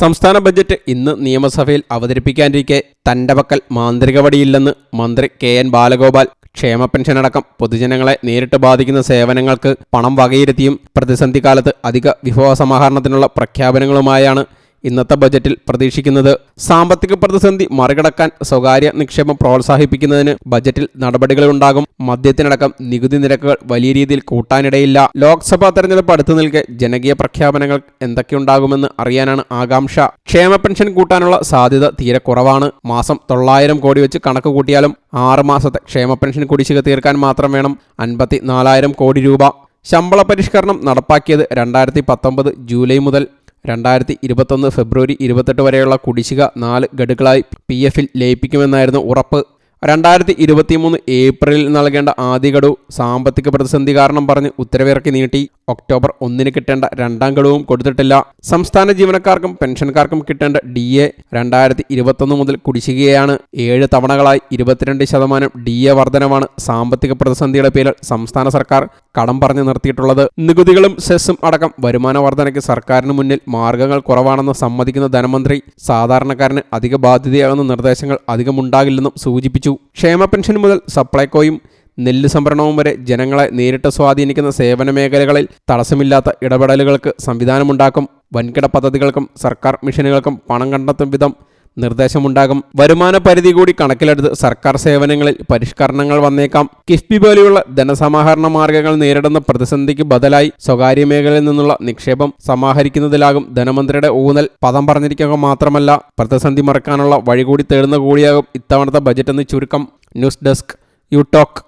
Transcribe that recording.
സംസ്ഥാന ബജറ്റ് ഇന്ന് നിയമസഭയിൽ അവതരിപ്പിക്കാനിരിക്കെ തന്റെ പക്കൽ മാന്ത്രികവടിയില്ലെന്ന് മന്ത്രി കെ എൻ ബാലഗോപാൽ. ക്ഷേമ പെൻഷനടക്കം പൊതുജനങ്ങളെ നേരിട്ട് ബാധിക്കുന്ന സേവനങ്ങൾക്ക് പണം വകയിരുത്തിയും പ്രതിസന്ധി കാലത്ത് അധിക വിഭവ സമാഹരണത്തിനുള്ള പ്രഖ്യാപനങ്ങളുമായാണ് ഇന്നത്തെ ബജറ്റിൽ പ്രതീക്ഷിക്കുന്നത് സാമ്പത്തിക പ്രതിസന്ധി മറികടക്കാൻ സ്വകാര്യ നിക്ഷേപം പ്രോത്സാഹിപ്പിക്കുന്നതിന് ബജറ്റിൽ നടപടികളുണ്ടാകും. മദ്യത്തിനടക്കം നികുതി നിരക്കുകൾ വലിയ രീതിയിൽ കൂട്ടാനിടയില്ല. ലോക്സഭാ തെരഞ്ഞെടുപ്പ് അടുത്തു നിൽക്കെ ജനകീയ പ്രഖ്യാപനങ്ങൾ എന്തൊക്കെയുണ്ടാകുമെന്ന് അറിയാനാണ് ആകാംക്ഷ. ക്ഷേമ പെൻഷൻ കൂട്ടാനുള്ള സാധ്യത തീരെ കുറവാണ്. മാസം തൊള്ളായിരം കോടി വെച്ച് കണക്ക് കൂട്ടിയാലും ആറ് മാസത്തെ ക്ഷേമ പെൻഷൻ കുടിശ്ശിക തീർക്കാൻ മാത്രം വേണം അൻപത്തി നാലായിരം കോടി രൂപ. ശമ്പള പരിഷ്കരണം നടപ്പാക്കിയത് രണ്ടായിരത്തി പത്തൊമ്പത് ജൂലൈ മുതൽ രണ്ടായിരത്തി ഇരുപത്തൊന്ന് ഫെബ്രുവരി ഇരുപത്തെട്ട് വരെയുള്ള കുടിശ്ശിക നാല് ഗഡുക്കളായി പി എഫിൽ ലയിപ്പിക്കുമെന്നായിരുന്നു ഉറപ്പ്. രണ്ടായിരത്തി ഇരുപത്തിമൂന്ന് ഏപ്രിലിൽ നൽകേണ്ട ആദ്യ ഗഡു സാമ്പത്തിക പ്രതിസന്ധി കാരണം പറഞ്ഞ് ഉത്തരവിറക്കി നീട്ടി. ഒക്ടോബർ ഒന്നിന് കിട്ടേണ്ട രണ്ടാം ഗഡുവും കൊടുത്തിട്ടില്ല. സംസ്ഥാന ജീവനക്കാർക്കും പെൻഷൻകാർക്കും കിട്ടേണ്ട ഡി എ രണ്ടായിരത്തി ഇരുപത്തൊന്ന് മുതൽ കുടിശ്ശികയാണ്. ഏഴ് തവണകളായി ഇരുപത്തിരണ്ട് ശതമാനം ഡി എ വർധനമാണ് സാമ്പത്തിക പ്രതിസന്ധിയുടെ പേരിൽ സംസ്ഥാന സർക്കാർ കടം പറഞ്ഞു നിർത്തിയിട്ടുള്ളത്. നികുതികളും സെസ്സും അടക്കം വരുമാന വർധനയ്ക്ക് സർക്കാരിന് മുന്നിൽ മാർഗങ്ങൾ കുറവാണെന്ന് സമ്മതിക്കുന്ന ധനമന്ത്രി സാധാരണക്കാരന് അധിക ബാധ്യതയാകുന്ന നിർദ്ദേശങ്ങൾ അധികമുണ്ടാകില്ലെന്നും സൂചിപ്പിച്ചു. ക്ഷേമ പെൻഷൻ മുതൽ സപ്ലൈകോയും നെല്ല് സംഭരണവും വരെ ജനങ്ങളെ നേരിട്ട് സ്വാധീനിക്കുന്ന സേവന മേഖലകളിൽ തടസ്സമില്ലാത്ത ഇടപെടലുകൾക്ക് സംവിധാനമുണ്ടാക്കും. വൻകിട പദ്ധതികൾക്കും സർക്കാർ മിഷനുകൾക്കും പണം കണ്ടെത്തും വിധം നിർദ്ദേശമുണ്ടാകും. വരുമാന പരിധി കൂടി കണക്കിലെടുത്ത് സർക്കാർ സേവനങ്ങളിൽ പരിഷ്കരണങ്ങൾ വന്നേക്കാം. കിഫ്ബി പോലെയുള്ള ധനസമാഹരണ മാർഗങ്ങൾ നേരിടുന്ന പ്രതിസന്ധിക്ക് ബദലായി സ്വകാര്യ മേഖലയിൽ നിന്നുള്ള നിക്ഷേപം സമാഹരിക്കുന്നതിലാകും ധനമന്ത്രിയുടെ ഊന്നൽ. പദം പറഞ്ഞിരിക്കുക മാത്രമല്ല പ്രതിസന്ധി മറക്കാനുള്ള വഴി കൂടി തേടുന്ന കൂടിയാകും ഇത്തവണത്തെ ബജറ്റ് എന്ന് ചുരുക്കം. News desk you talk